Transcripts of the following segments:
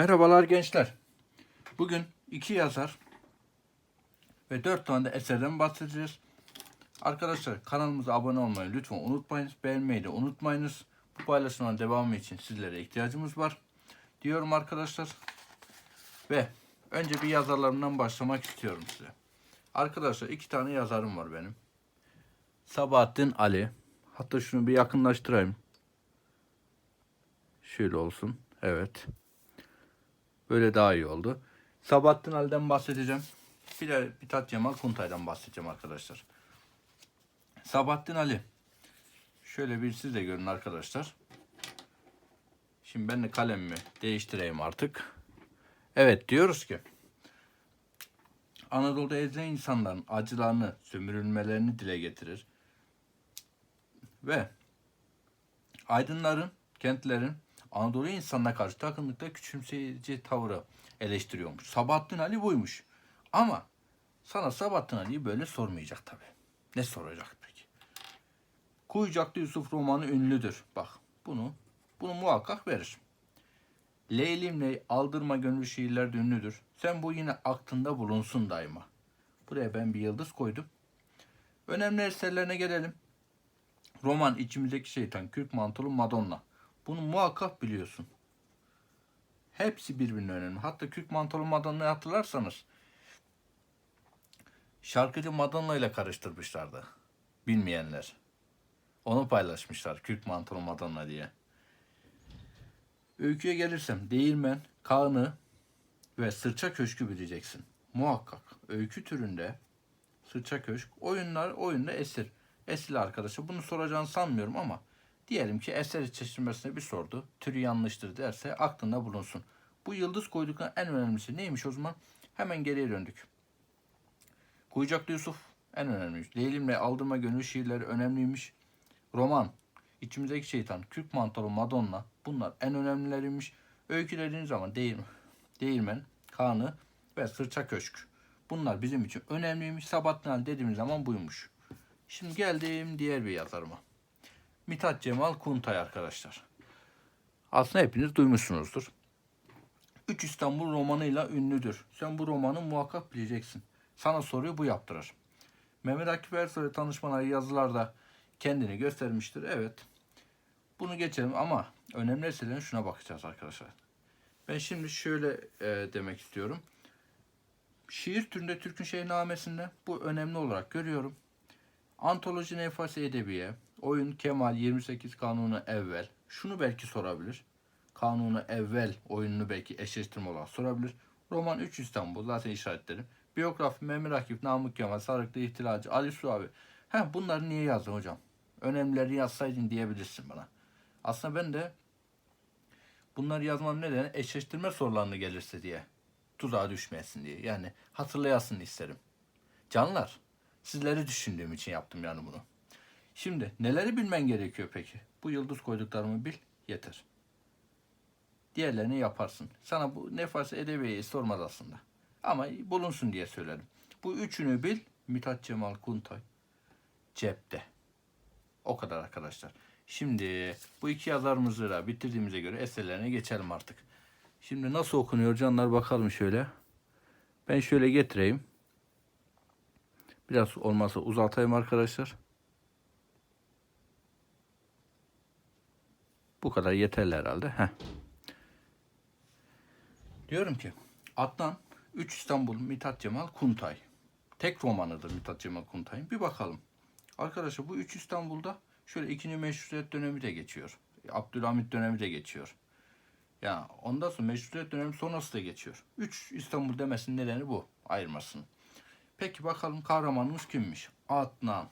Merhabalar gençler. Bugün iki yazar ve dört tane de eserden bahsedeceğiz. Arkadaşlar kanalımıza abone olmayı lütfen unutmayınız. Beğenmeyi de unutmayınız. Bu paylaşımların devamı için sizlere ihtiyacımız var. Diyorum arkadaşlar. Ve önce bir yazarlarımdan başlamak istiyorum size. Arkadaşlar iki tane yazarım var benim. Sabahattin Ali. Hatta şunu bir yakınlaştırayım. Şöyle olsun. Evet. Böyle daha iyi oldu. Sabahattin Ali'den bahsedeceğim. Bir de Mithat Cemal Kuntay'dan bahsedeceğim arkadaşlar. Sabahattin Ali. Şöyle bir siz de görün arkadaşlar. Şimdi ben de kalemimi değiştireyim artık. Evet diyoruz ki Anadolu'da ezilen insanların acılarını, sömürülmelerini dile getirir. Ve aydınların, kentlerin Anadolu insanına karşı takındıkları küçümseyici tavrı eleştiriyormuş. Sabahattin Ali buymuş. Ama sana Sabahattin Ali'yi böyle sormayacak tabi. Ne soracak peki? Kuyucaklı Yusuf romanı ünlüdür. Bak bunu bunu muhakkak verir. Leylim Ley aldırma gönül şiirler ünlüdür. Sen bu yine aklında bulunsun daima. Buraya ben bir yıldız koydum. Önemli eserlerine gelelim. Roman içimizdeki şeytan, Kürk mantolu Madonna. Bunu muhakkak biliyorsun. Hepsi birbirine önemli. Hatta Kürk mantolu Madonna'yı hatırlarsanız şarkıcı Madonna ile karıştırmışlardı. Bilmeyenler. Onu paylaşmışlar Kürk mantolu Madonna diye. Öyküye gelirsem Değirmen, Kağını ve Sırça Köşkü bileceksin. Muhakkak. Öykü türünde Sırça Köşk oyunlar oyunda esir. Esir arkadaşı bunu soracağını sanmıyorum ama diyelim ki eser çeşitlemesine bir sordu. Türü yanlıştır derse aklında bulunsun. Bu yıldız koydukların en önemlisi neymiş o zaman? Hemen geriye döndük. Kuyucaklı Yusuf en önemliymiş. Leylimle Aldırma Gönül şiirleri önemliymiş. Roman, İçimizdeki Şeytan, Kürk Mantolu Madonna bunlar en önemlileriymiş. Öykü dediğiniz zaman Değirmen, Değirmen Kanı ve Sırça Köşk. Bunlar bizim için önemliymiş. Sabahattin dediğimiz zaman buymuş. Şimdi geldim diğer bir yazarıma. Mithat Cemal Kuntay arkadaşlar. Aslında hepiniz duymuşsunuzdur. Üç İstanbul romanıyla ünlüdür. Sen bu romanı muhakkak bileceksin. Sana soruyu bu yaptırır. Mehmet Akif Ersoy tanışmaları yazılarda kendini göstermiştir. Evet. Bunu geçelim ama önemli eserlerin şuna bakacağız arkadaşlar. Ben şimdi şöyle e, demek istiyorum. Şiir türünde Türk'ün Şehnamesi'nde bu önemli olarak görüyorum. Antoloji Nefasi Edebiye, oyun Kemal 28 Kanunu Evvel. Şunu belki sorabilir. Kanunu Evvel oyununu belki eşleştirme olarak sorabilir. Roman 3 İstanbul zaten işaretlerim. Biyografi Memur Akif, Namık Kemal, Sarıklı İhtilacı, Ali Suavi. He bunları niye yazdın hocam? Önemlileri yazsaydın diyebilirsin bana. Aslında ben de bunları yazmam nedeni eşleştirme sorularını gelirse diye. Tuzağa düşmeyesin diye. Yani hatırlayasın isterim. Canlar, sizleri düşündüğüm için yaptım yani bunu. Şimdi neleri bilmen gerekiyor peki? Bu yıldız koyduklarımı bil, yeter. Diğerlerini yaparsın. Sana bu nefas edebiyeyi sormaz aslında. Ama bulunsun diye söyledim. Bu üçünü bil, Mithat Cemal Kuntay cepte. O kadar arkadaşlar. Şimdi bu iki yazarımızı da bitirdiğimize göre eserlerine geçelim artık. Şimdi nasıl okunuyor canlar bakalım şöyle. Ben şöyle getireyim. Biraz olmazsa uzatayım arkadaşlar. Bu kadar yeterli herhalde. Heh. Diyorum ki Adnan 3 İstanbul Mithat Cemal Kuntay. Tek romanıdır Mithat Cemal Kuntay'ın. Bir bakalım. Arkadaşlar bu 3 İstanbul'da şöyle ikinci meşrutiyet dönemi de geçiyor. Abdülhamit dönemi de geçiyor. Ya ondan sonra meşrutiyet dönemi sonrası da geçiyor. 3 İstanbul demesinin nedeni bu. Ayırmasın. Peki bakalım kahramanımız kimmiş? Adnan.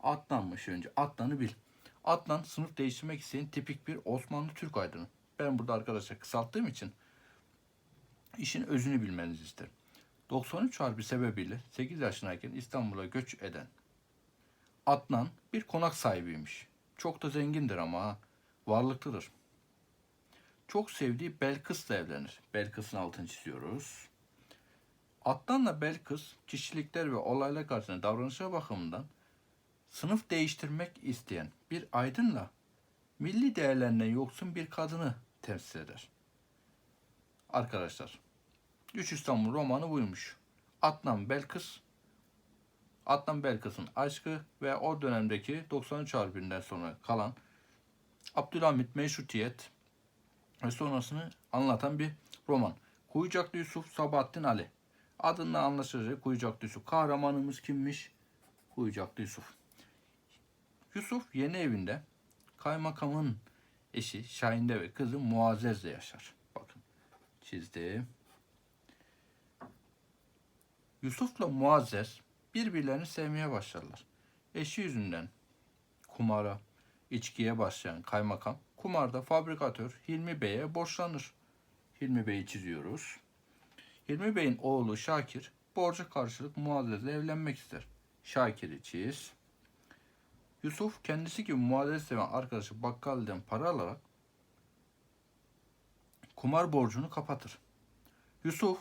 Adnan'mış önce. Adnan'ı bil. Adnan sınıf değiştirmek isteyen tipik bir Osmanlı Türk aydını. Ben burada arkadaşlar kısalttığım için işin özünü bilmenizi isterim. 93 Harbi sebebiyle 8 yaşındayken İstanbul'a göç eden Adnan bir konak sahibiymiş. Çok da zengindir ama varlıklıdır. Çok sevdiği Belkıs'la evlenir. Belkıs'ın altını çiziyoruz. Adnan'la Belkıs kişilikler ve olaylar karşısında davranışa bakımından sınıf değiştirmek isteyen bir aydınla milli değerlerine yoksun bir kadını temsil eder. Arkadaşlar. 3 İstanbul romanı buymuş. Adnan Belkıs Adnan Belkıs'ın aşkı ve o dönemdeki 93 Harbi'nden sonra kalan Abdülhamit Meşrutiyet ve sonrasını anlatan bir roman. Kuyucaklı Yusuf Sabahattin Ali. Adından anlaşılacak Kuyucaklı Yusuf. Kahramanımız kimmiş? Kuyucaklı Yusuf. Yusuf yeni evinde kaymakamın eşi Şahin'de ve kızı Muazzez'le yaşar. Bakın çizdim. Yusuf'la Muazzez birbirlerini sevmeye başlarlar. Eşi yüzünden kumara, içkiye başlayan kaymakam kumarda fabrikatör Hilmi Bey'e borçlanır. Hilmi Bey'i çiziyoruz. Hilmi Bey'in oğlu Şakir borca karşılık Muazzez'le evlenmek ister. Şakir'i çiz. Yusuf kendisi gibi Muazzez seven arkadaşı bakkalden para alarak kumar borcunu kapatır. Yusuf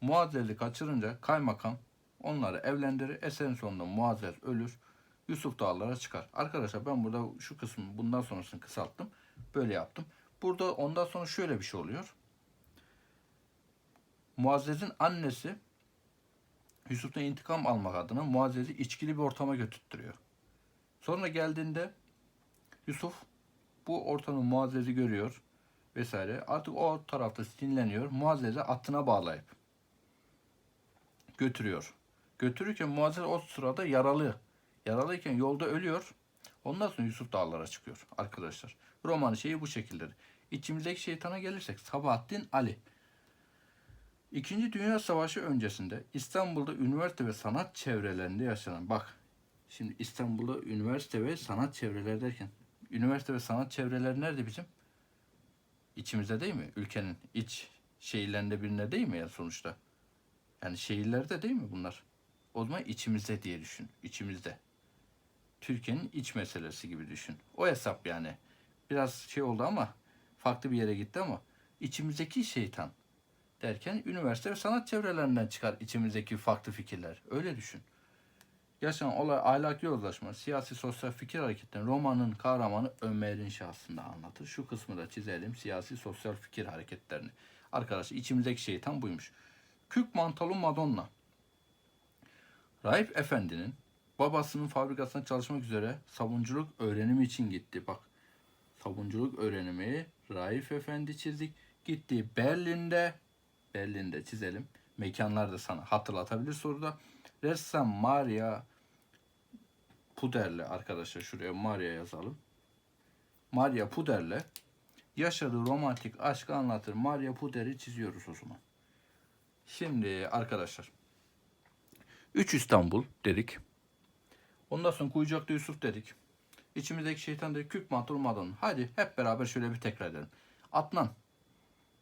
Muazzez'i kaçırınca kaymakam onları evlendirir. Eserin sonunda Muazzez ölür. Yusuf dağlara çıkar. Arkadaşlar ben burada şu kısmı bundan sonrasını kısalttım. Böyle yaptım. Burada ondan sonra şöyle bir şey oluyor. Muazzez'in annesi Yusuf'tan intikam almak adına Muazzez'i içkili bir ortama götürttürüyor. Sonra geldiğinde Yusuf bu ortamı Muazzez'i görüyor vesaire. Artık o tarafta sinirleniyor. Muazzez'i atına bağlayıp götürüyor. Götürürken Muazzez o sırada yaralı. Yaralıyken yolda ölüyor. Ondan sonra Yusuf dağlara çıkıyor arkadaşlar. Romanın şeyi bu şekildedir. İçimizdeki şeytana gelirsek Sabahattin Ali. İkinci Dünya Savaşı öncesinde İstanbul'da üniversite ve sanat çevrelerinde yaşanan bak şimdi İstanbul'da üniversite ve sanat çevreleri derken üniversite ve sanat çevreleri nerede bizim? İçimizde değil mi? Ülkenin iç şehirlerinde birine değil mi ya sonuçta? Yani şehirlerde değil mi bunlar? O zaman içimizde diye düşün. İçimizde. Türkiye'nin iç meselesi gibi düşün. O hesap yani. Biraz şey oldu ama farklı bir yere gitti ama içimizdeki şeytan derken üniversite ve sanat çevrelerinden çıkar içimizdeki farklı fikirler. Öyle düşün. Yaşanan olay ahlaki yozlaşma, siyasi sosyal fikir hareketlerinin romanın kahramanı Ömer'in şahsında anlatır. Şu kısmı da çizelim. Siyasi sosyal fikir hareketlerini. Arkadaşlar içimizdeki şeytan buymuş. Kürk mantolu Madonna. Raip Efendi'nin babasının fabrikasında çalışmak üzere sabunculuk öğrenimi için gitti. Bak sabunculuk öğrenimi Raif Efendi çizdik. Gitti Berlin'de Berlin'de çizelim. Mekanlar da sana hatırlatabilir soruda. Ressam Maria Puder'le arkadaşlar şuraya Maria yazalım. Maria Puder'le yaşadığı romantik aşkı anlatır. Maria Puder'i çiziyoruz o zaman. Şimdi arkadaşlar 3 İstanbul dedik. Ondan sonra Kuyucaklı Yusuf dedik. İçimizdeki şeytan dedik. Kürk mantolu Madonna. Hadi hep beraber şöyle bir tekrar edelim. Adnan.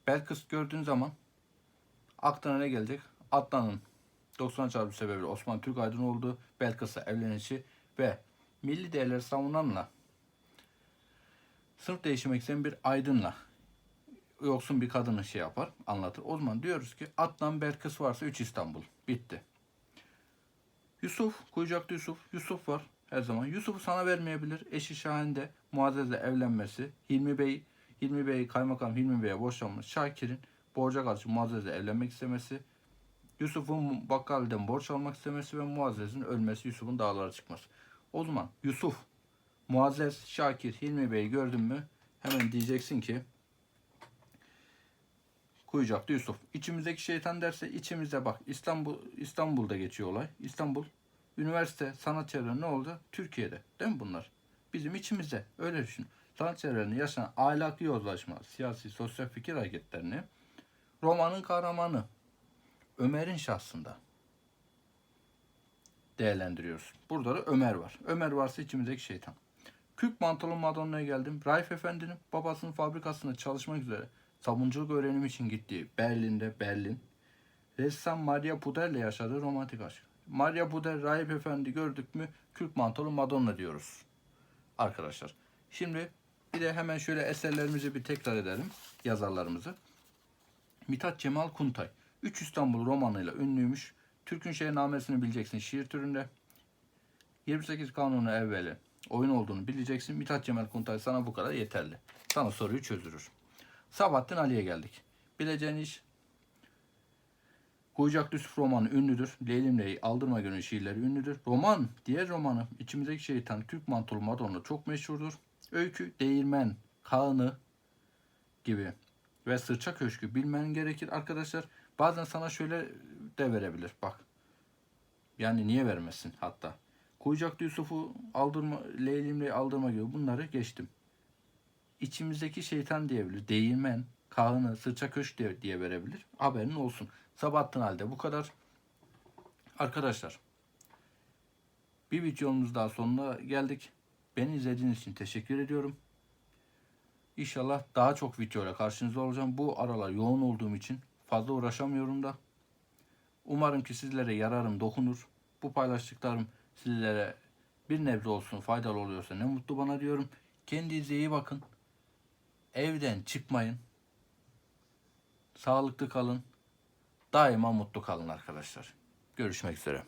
Belkıs gördüğün zaman aklına ne gelecek? Adnan'ın 90 çarpı sebebiyle Osman Türk Aydın oldu. Belkıs'la evlenişi ve milli değerleri savunanla sınıf değiştirmek isteyen bir aydınla yoksun bir kadını şey yapar, anlatır. O zaman diyoruz ki Adnan Belkıs varsa 3 İstanbul. Bitti. Yusuf, Kuyucaklı Yusuf, Yusuf var her zaman. Yusuf'u sana vermeyebilir. Eşi Şahin'de Muazzez'le evlenmesi. Hilmi Bey, Hilmi Bey, Kaymakam Hilmi Bey'e boşanmış. Şakir'in borca karşı Muazzez'le evlenmek istemesi. Yusuf'un bakkalden borç almak istemesi ve Muazzez'in ölmesi, Yusuf'un dağlara çıkması. O zaman Yusuf, Muazzez, Şakir, Hilmi Bey'i gördün mü hemen diyeceksin ki Kuyucaklı Yusuf. İçimizdeki şeytan derse içimizde bak İstanbul İstanbul'da geçiyor olay. İstanbul üniversite sanat çevreleri ne oldu? Türkiye'de. Değil mi bunlar? Bizim içimizde. Öyle düşün. Sanat çevrelerinde yaşanan ahlaki yozlaşma, siyasi, sosyal fikir hareketlerini romanın kahramanı Ömer'in şahsında değerlendiriyoruz. Burada da Ömer var. Ömer varsa içimizdeki şeytan. Kürk mantolu Madonna'ya geldim. Raif Efendi'nin babasının fabrikasında çalışmak üzere sabunculuk öğrenimi için gittiği Berlin'de Berlin. Ressam Maria Puder'le yaşadığı romantik aşk. Maria Puder, Raif Efendi gördük mü Kürk mantolu Madonna diyoruz. Arkadaşlar. Şimdi bir de hemen şöyle eserlerimizi bir tekrar edelim. Yazarlarımızı. Mithat Cemal Kuntay. 3 İstanbul romanıyla ünlüymüş. Türk'ün şehrnamesini bileceksin şiir türünde. 28 kanunu evveli oyun olduğunu bileceksin. Mithat Cemal Kuntay sana bu kadar yeterli. Sana soruyu çözürür. Sabahattin Ali'ye geldik. bileceğin iş. Kuyucak Yusuf romanı ünlüdür. Leylim Ley, Aldırma Gönül şiirleri ünlüdür. Roman, diğer romanı İçimizdeki Şeytan, Türk Mantolu Madonna çok meşhurdur. Öykü, Değirmen, Kağını gibi ve Sırça Köşkü bilmen gerekir arkadaşlar. Bazen sana şöyle de verebilir bak. Yani niye vermesin hatta. Kuyucaklı Yusuf'u aldırma, Leylimle aldırma gibi bunları geçtim. İçimizdeki şeytan diyebilir. Değirmen, Kağını, Sırça Köşk diye, diye verebilir. Haberin olsun. Sabahattin halde bu kadar. Arkadaşlar bir videomuz daha sonuna geldik. Beni izlediğiniz için teşekkür ediyorum. İnşallah daha çok videoyla karşınızda olacağım. Bu aralar yoğun olduğum için fazla uğraşamıyorum da. Umarım ki sizlere yararım dokunur. Bu paylaştıklarım sizlere bir nebze olsun faydalı oluyorsa ne mutlu bana diyorum. Kendinize iyi bakın. Evden çıkmayın. Sağlıklı kalın. Daima mutlu kalın arkadaşlar. Görüşmek üzere.